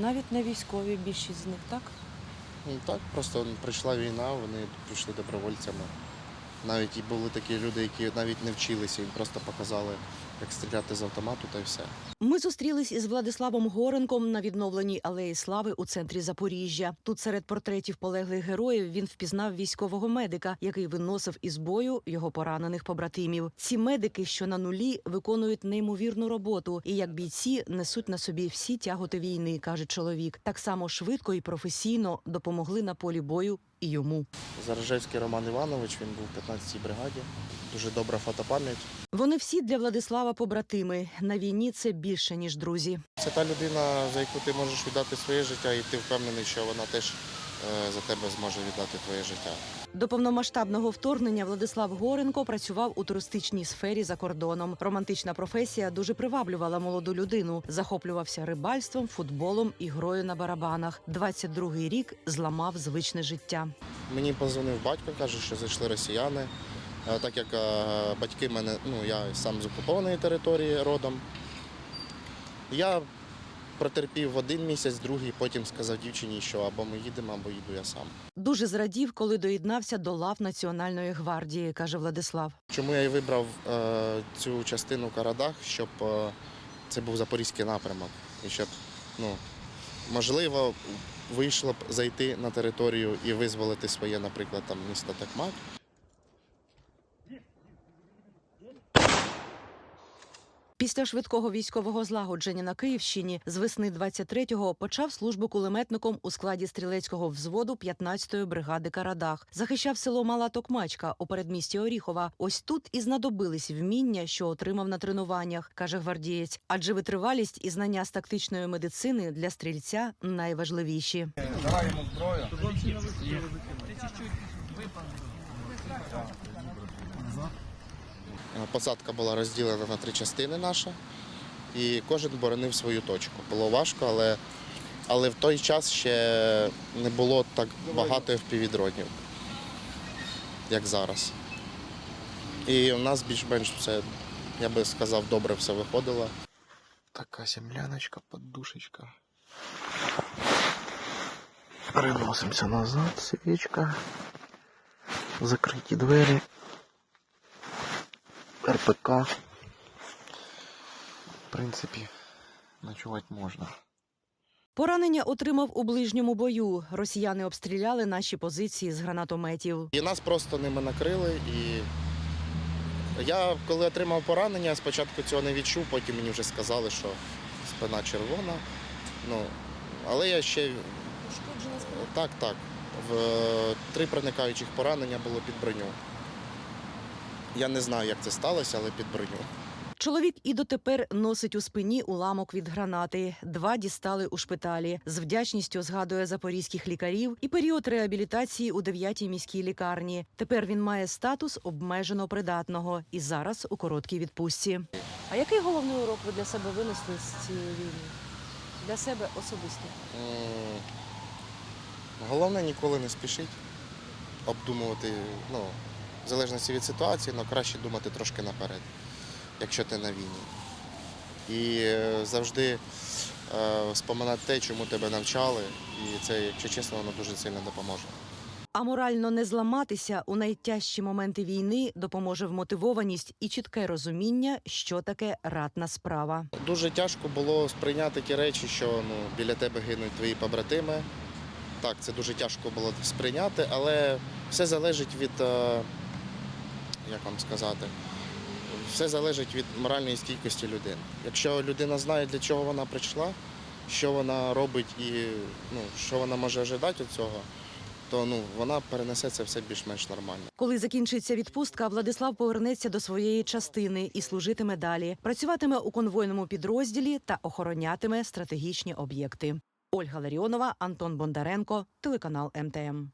Навіть не військові більшість з них, так? Ну так, просто прийшла війна, вони пішли добровольцями. Навіть і були такі люди, які навіть не вчилися, їм просто показали, як стріляти з автомату та й все. Ми зустрілись із Владиславом Горенком на відновленій алеї Слави у центрі Запоріжжя. Тут серед портретів полеглих героїв він впізнав військового медика, який виносив із бою його поранених побратимів. Ці медики, що на нулі, виконують неймовірну роботу, і як бійці несуть на собі всі тяготи війни, каже чоловік. Так само швидко і професійно допомогли на полі бою і йому. Заражевський Роман Іванович, він був в 15-й бригаді. Дуже добра фотопам'ять. Вони всі для Владислава побратими. На війні це більше ніж друзі. Це та людина, за яку ти можеш віддати своє життя, і ти впевнений, що вона теж е, за тебе зможе віддати твоє життя. До повномасштабного вторгнення Владислав Горенко працював у туристичній сфері за кордоном. Романтична професія дуже приваблювала молоду людину. Захоплювався рибальством, футболом і грою на барабанах. 22-й рік зламав звичне життя. Мені позвонив батько, каже, що зайшли росіяни. Так як е, батьки мене, ну я сам з окупованої території родом. Я протерпів один місяць, другий, потім сказав дівчині, що або ми їдемо, або їду я сам. Дуже зрадів, коли доєднався до лав Національної гвардії, каже Владислав. Чому я і вибрав е, цю частину Карадах, щоб е, це був запорізький напрямок. І щоб, ну, можливо, вийшло б зайти на територію і визволити своє, наприклад, там місто Такмак. Після швидкого військового злагодження на Київщині з весни 23-го почав службу кулеметником у складі стрілецького взводу 15-ї бригади Карадах. Захищав село Мала Токмачка у передмісті Оріхова. Ось тут і знадобились вміння, що отримав на тренуваннях, каже гвардієць. Адже витривалість і знання з тактичної медицини для стрільця найважливіші. Давай йому зброю. Е, Посадка була розділена на три частини наша, і кожен боронив свою точку. Було важко, але, але в той час ще не було так багато FPV-дронів, як зараз. І у нас більш-менш все, я би сказав, добре все виходило. Така земляночка, подушечка. Переносимося назад, свічка. Закриті двері. РПК. В принципі, ночувати можна. Поранення отримав у ближньому бою. Росіяни обстріляли наші позиції з гранатометів. І нас просто ними накрили. І я, коли отримав поранення, спочатку цього не відчув, потім мені вже сказали, що спина червона. Ну, але я ще. Так, так. В три проникаючих поранення було під броню. Я не знаю, як це сталося, але під броню. Чоловік і дотепер носить у спині уламок від гранати. Два дістали у шпиталі. З вдячністю згадує запорізьких лікарів і період реабілітації у 9-й міській лікарні. Тепер він має статус обмежено придатного і зараз у короткій відпустці. А який головний урок ви для себе винесли з цієї війни? Для себе особисто. М, Головне ніколи не спішити, обдумувати, ну, в залежності від ситуації, але краще думати трошки наперед, якщо ти на війні. І е, завжди е, споминати те, чому тебе навчали, і це, якщо чесно, воно дуже сильно допоможе. А морально не зламатися у найтяжчі моменти війни допоможе вмотивованість і чітке розуміння, що таке ратна справа. Дуже тяжко було сприйняти ті речі, що ну, біля тебе гинуть твої побратими. Так, це дуже тяжко було сприйняти, але все залежить від, е, як вам сказати, все залежить від моральної стійкості людини. Якщо людина знає, для чого вона прийшла, що вона робить і ну, що вона може ожидати від цього, то ну, вона перенесе це все більш-менш нормально. Коли закінчиться відпустка, Владислав повернеться до своєї частини і служитиме далі. Працюватиме у конвойному підрозділі та охоронятиме стратегічні об'єкти. Ольга Ларіонова, Антон Бондаренко, телеканал МТМ.